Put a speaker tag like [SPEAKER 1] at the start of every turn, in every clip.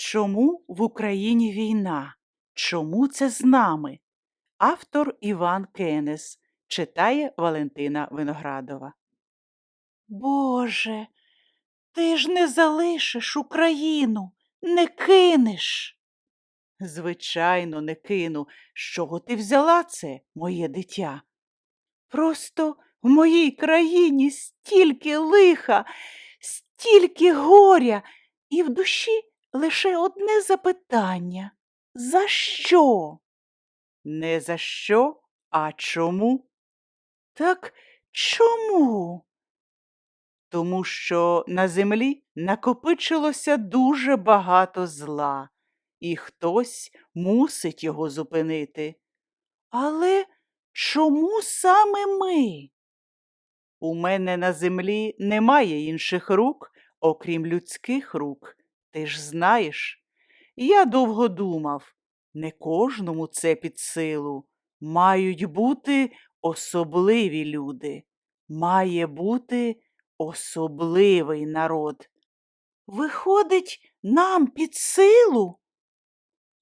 [SPEAKER 1] Чому в Україні війна? Чому це з нами? Автор Іван Кенес читає Валентина Виноградова. Боже, ти ж не залишиш Україну, не кинеш. Звичайно, не кину. З чого ти взяла це, моє дитя? Просто в моїй країні стільки лиха, стільки горя, і в душі лише одне запитання. За що? Не за що, а чому? Так чому? Тому що на землі накопичилося дуже багато зла, і хтось мусить його зупинити. Але чому саме ми? У мене на землі немає інших рук, окрім людських рук. Ти ж знаєш, я довго думав, не кожному це під силу. Мають бути особливі люди, має бути особливий народ. Виходить, нам під силу?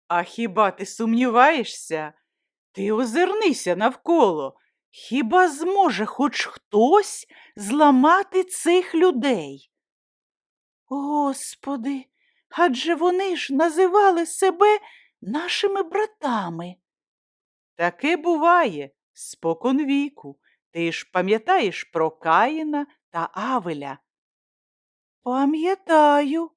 [SPEAKER 1] А хіба ти сумніваєшся? Ти озирнися навколо. Хіба зможе хоч хтось зламати цих людей? Господи, адже вони ж називали себе нашими братами. Таке буває спокон віку. Ти ж пам'ятаєш про Каїна та Авеля? Пам'ятаю.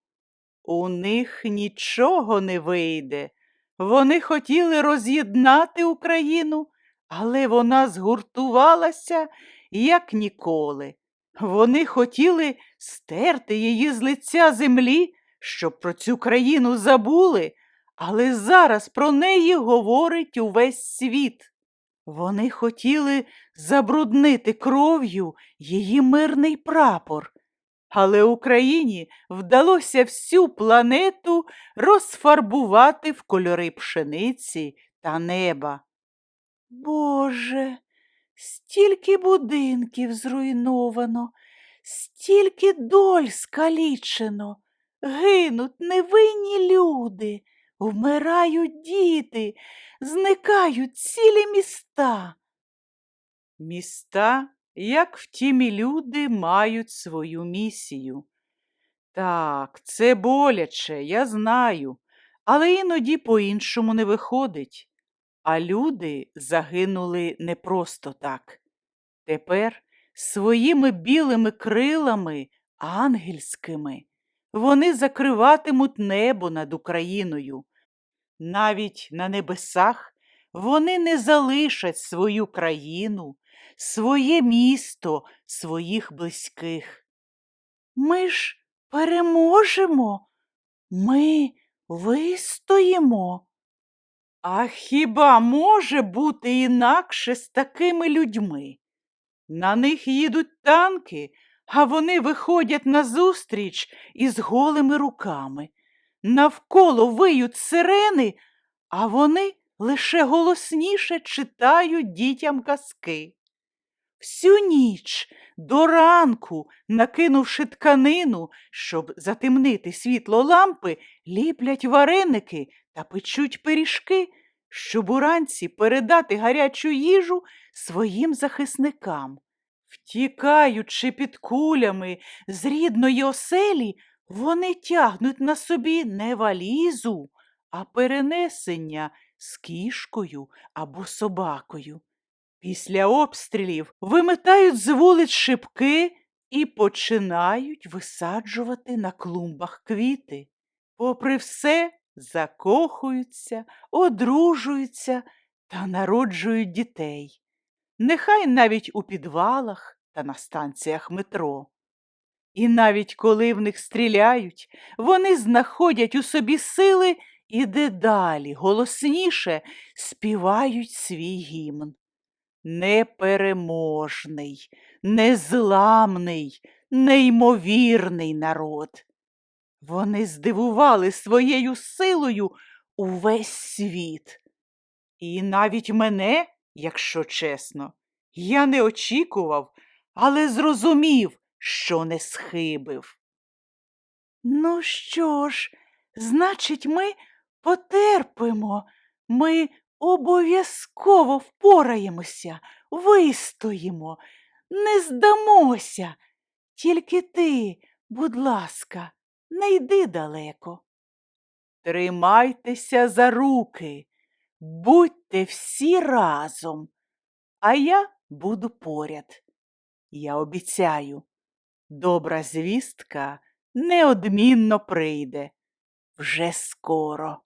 [SPEAKER 1] У них нічого не вийде. Вони хотіли роз'єднати Україну, але вона згуртувалася, як ніколи. Вони хотіли стерти її з лиця землі, щоб про цю країну забули, але зараз про неї говорить увесь світ. Вони хотіли забруднити кров'ю її мирний прапор, але Україні вдалося всю планету розфарбувати в кольори пшениці та неба. Боже, стільки будинків зруйновано, стільки доль скалічено, гинуть невинні люди, вмирають діти, зникають цілі міста. Міста, як втім і люди, мають свою місію. Так, це боляче, я знаю, але іноді по-іншому не виходить. А люди загинули не просто так. Тепер своїми білими крилами, ангельськими, вони закриватимуть небо над Україною. Навіть на небесах вони не залишать свою країну, своє місто, своїх близьких. Ми ж переможемо, ми вистоїмо. А хіба може бути інакше з такими людьми? На них їдуть танки, а вони виходять назустріч із голими руками. Навколо виють сирени, а вони лише голосніше читають дітям казки. Всю ніч до ранку, накинувши тканину, щоб затемнити світло лампи, ліплять вареники та печуть пиріжки, щоб уранці передати гарячу їжу своїм захисникам. Втікаючи під кулями з рідної оселі, вони тягнуть на собі не валізу, а перенесення з кішкою або собакою. Після обстрілів вимитають з вулиць шибки і починають висаджувати на клумбах квіти. Попри все, закохуються, одружуються та народжують дітей. Нехай навіть у підвалах та на станціях метро. І навіть коли в них стріляють, вони знаходять у собі сили і дедалі голосніше співають свій гімн. Непереможний, незламний, неймовірний народ. Вони здивували своєю силою увесь світ. І навіть мене, якщо чесно, я не очікував, але зрозумів, що не схибив. Ну що ж, Значить, ми потерпимо, ми обов'язково впораємося, вистоїмо, не здамося. Тільки ти, будь ласка, не йди далеко. Тримайтеся за руки, всі разом, а я буду поряд. Я обіцяю, добра звістка неодмінно прийде вже скоро.